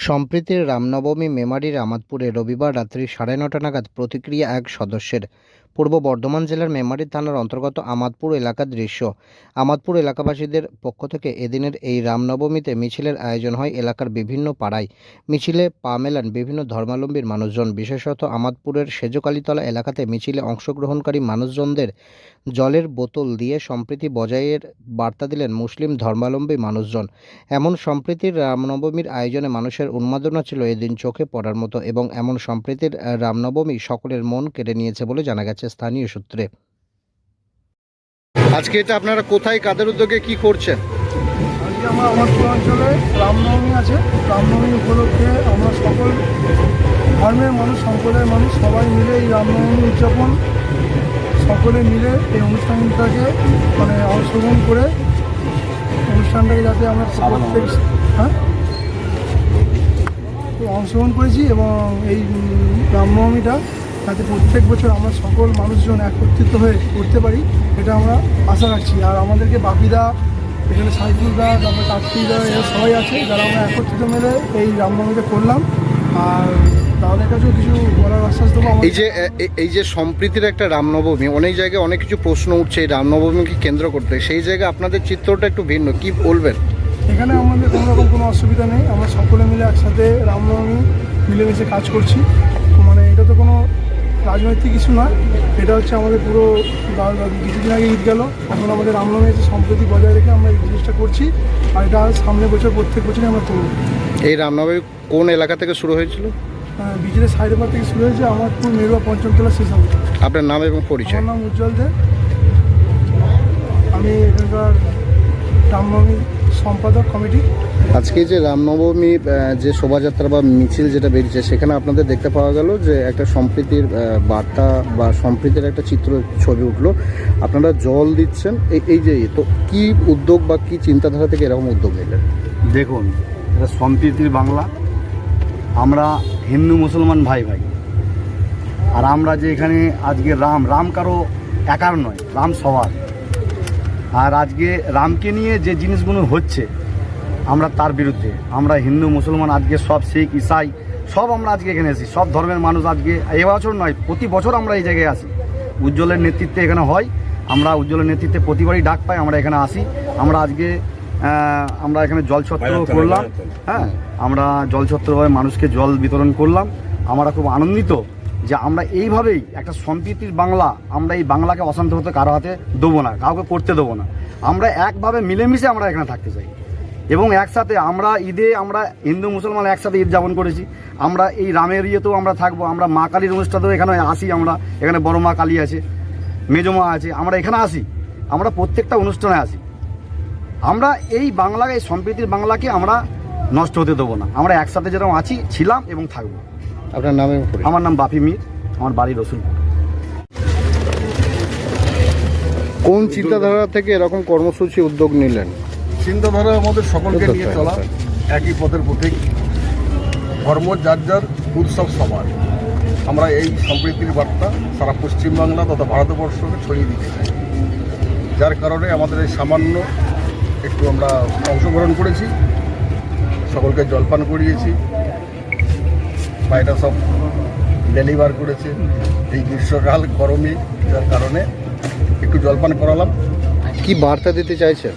সম্প্রীতির রামনবমী মেমারির আমাদপুরে রবিবার রাত্রি সাড়ে নটা নাগাদ প্রতিক্রিয়া এক সদস্যের। পূর্ব বর্ধমান জেলার মেমারি থানার অন্তর্গত আমাদপুর এলাকার দৃশ্য। আমাদপুর এলাকাবাসীদের পক্ষ থেকে এদিনের এই রামনবমীতে মিছিলের আয়োজন হয় এলাকার বিভিন্ন পাড়ায়। মিছিলে পা মেলান বিভিন্ন ধর্মাবলম্বীর মানুষজন। বিশেষত আমাদপুরের সেজকালীতলা এলাকাতে মিছিলে অংশগ্রহণকারী মানুষজনদের জলের বোতল দিয়ে সম্প্রীতি বজায়ের বার্তা দিলেন মুসলিম ধর্মাবলম্বী মানুষজন। এমন সম্প্রীতির রামনবমীর আয়োজনে মানুষের উন্মাদনা ছিল এদিন চোখে পড়ার মতো এবং এমন সম্প্রীতির রামনবমী সকলের মন কেড়ে নিয়েছে বলে জানা গেছে স্থানীয় সূত্রে। আজকে এটা আপনারা কোথায় কাদের উদ্যোগে কি করছেন? আজকে আমরা আমাদের অঞ্চলে রামনবমী আছে। রামনবমী উপলক্ষে আমরা সকল ধর্মের মানুষ সম্প্রদায়ের মানুষ সবাই মিলে এই রামনবমী উদযাপন সকলে মিলে এই অনুষ্ঠানটাকে মানে অংশগ্রহণ করে অনুষ্ঠানটাকে যাতে আমরা হ্যাঁ? অংশগ্রহণ করেছি এবং এই রামনবমীটা যাতে প্রত্যেক বছর আমরা সকল মানুষজন একত্রিত হয়ে করতে পারি, এটা আমরা আশা রাখছি। আর আমাদেরকে বাপিদা, এখানে সাইফুলদা তারপর কার্তিকদা এরা সবাই আছে, যারা আমরা একত্রিত মিলে এই রামনবমীটা করলাম। আর তাদের কাছেও কিছু বলার আশ্বাস দেবো এই যে এই যে সম্প্রীতির একটা রামনবমী, অনেক জায়গায় অনেক কিছু প্রশ্ন উঠছে এই রামনবমীকে কেন্দ্র করতে। সেই জায়গায় আপনাদের চিত্রটা একটু ভিন্ন, কি বলবেন? এখানে আমাদের কোনো রকম কোনো অসুবিধা নেই। আমরা সকলে মিলে একসাথে রামনবমী মিলেমিশে কাজ করছি। মানে এটা তো কোনো রাজনৈতিক কিছু নয়। এটা হচ্ছে আমাদের পুরো কিছুদিন আগে ঈদ গেল। এখন আমাদের রামনবমী হচ্ছে সম্প্রতি বজায় রেখে আমরা এই জিনিসটা করছি। আর এটা সামনে বছর প্রত্যেক বছরই আমরা করব। এই রামনবমী কোন এলাকা থেকে শুরু হয়েছিল? বিজেলের সাইডের পর থেকে শুরু হয়েছে। আমার পুরো মেরুয়া পঞ্চমতলা শেষ হবে। আপনার নাম এবং পরিচয়? আমার নাম উজ্জ্বল দে। আমি এখানকার রামনবমী সম্পাদক কমিটি। আজকে যে রামনবমী যে শোভাযাত্রা বা মিছিল যেটা বেরিয়েছে সেখানে আপনাদের দেখতে পাওয়া গেল যে একটা সম্প্রীতির বার্তা বা সম্প্রীতির একটা চিত্র ছবি উঠল। আপনারা জল দিচ্ছেন এই এই যে তো কি উদ্যোগ বা কি চিন্তাধারা থেকে এরকম উদ্যোগ নিলেন? দেখুন এটা সম্প্রীতির বাংলা। আমরা হিন্দু মুসলমান ভাই ভাই। আর আমরা যে এখানে আজকে রাম রাম কারও একার নয় রাম সবার। আর আজকে রামকে নিয়ে যে জিনিসগুলো হচ্ছে আমরা তার বিরুদ্ধে আমরা হিন্দু মুসলমান আজকে সব শিখ ইসাই সব আমরা আজকে এখানে আসি সব ধর্মের মানুষ আজকে এবছর নয় প্রতি বছর আমরা এই জায়গায় আসি উজ্জ্বলের নেতৃত্বে এখানে হয় আমরা উজ্জ্বলের নেতৃত্বে প্রতিবারই ডাক পাই আমরা এখানে আসি আমরা আজকে আমরা এখানে জল ছত্র করলাম হ্যাঁ আমরা জল ছত্রভাবে মানুষকে জল বিতরণ করলাম আমরা খুব আনন্দিত যে আমরা এইভাবেই একটা সম্প্রীতির বাংলা, আমরা এই বাংলাকে অশান্ত হতে কারও হাতে দেবো না, কাউকে করতে দেবো না। আমরা একভাবে মিলেমিশে আমরা এখানে থাকতে চাই। এবং একসাথে আমরা ঈদে আমরা হিন্দু মুসলমান একসাথে ঈদ যাপন করেছি। আমরা এই রামের ইয়েতেও আমরা থাকব, আমরা মা কালীর অনুষ্ঠানেও এখানে আসি আমরা। এখানে বড় মা কালী আছে, মেজো মা আছে, আমরা এখানে আসি। আমরা প্রত্যেকটা অনুষ্ঠানে আসি। আমরা এই বাংলাকে, এই সম্প্রীতির বাংলাকে আমরা নষ্ট হতে দেবো না। আমরা একসাথে যেরকম আছি, ছিলাম এবং থাকব। আপনার নামে আমার নাম বাপি মির আমার বাড়ি রসুলপুর। কোন চিন্তাধারা থেকে এরকম কর্মসূচি উদ্যোগ নিলেন? চিন্তাধারা আমাদের সকলকে নিয়ে চলা একই পথের পথিক ধর্ম যার যার উৎসব সবার। আমরা এই সম্প্রীতির বার্তা সারা পশ্চিমবাংলা তথা ভারতবর্ষকে ছড়িয়ে দিতে চাই। যার কারণে আমাদের এই সামান্য একটু আমরা অংশগ্রহণ করেছি সকলকে জলপান করিয়েছি। বাইরা সব ডেলিভার করেছে। এই গ্রীষ্মকাল গরমে যার কারণে একটু জলপান করালাম। কি বার্তা দিতে চাইছেন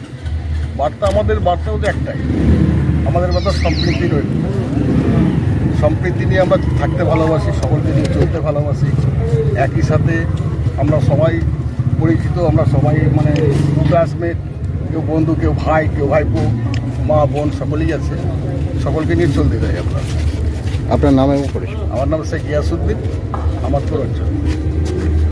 বার্তা আমাদের বার্তাও তো একটাই। আমাদের বার্তা সম্প্রীতি রয়েছে সম্প্রীতি নিয়ে আমরা থাকতে ভালোবাসি সকলকে নিয়ে চলতে ভালোবাসি। একই সাথে আমরা সবাই পরিচিত আমরা সবাই মানে ক্লাসমেট কেউ বন্ধু কেউ ভাই কেউ ভাইপো মা বোন সকলেই আছে। সকলকে নিয়ে চলতে চাই আমরা। আপনার নাম এবং পরিচয়। আমার নাম শেখ গিয়াসুদ্দিন আমার অঞ্চল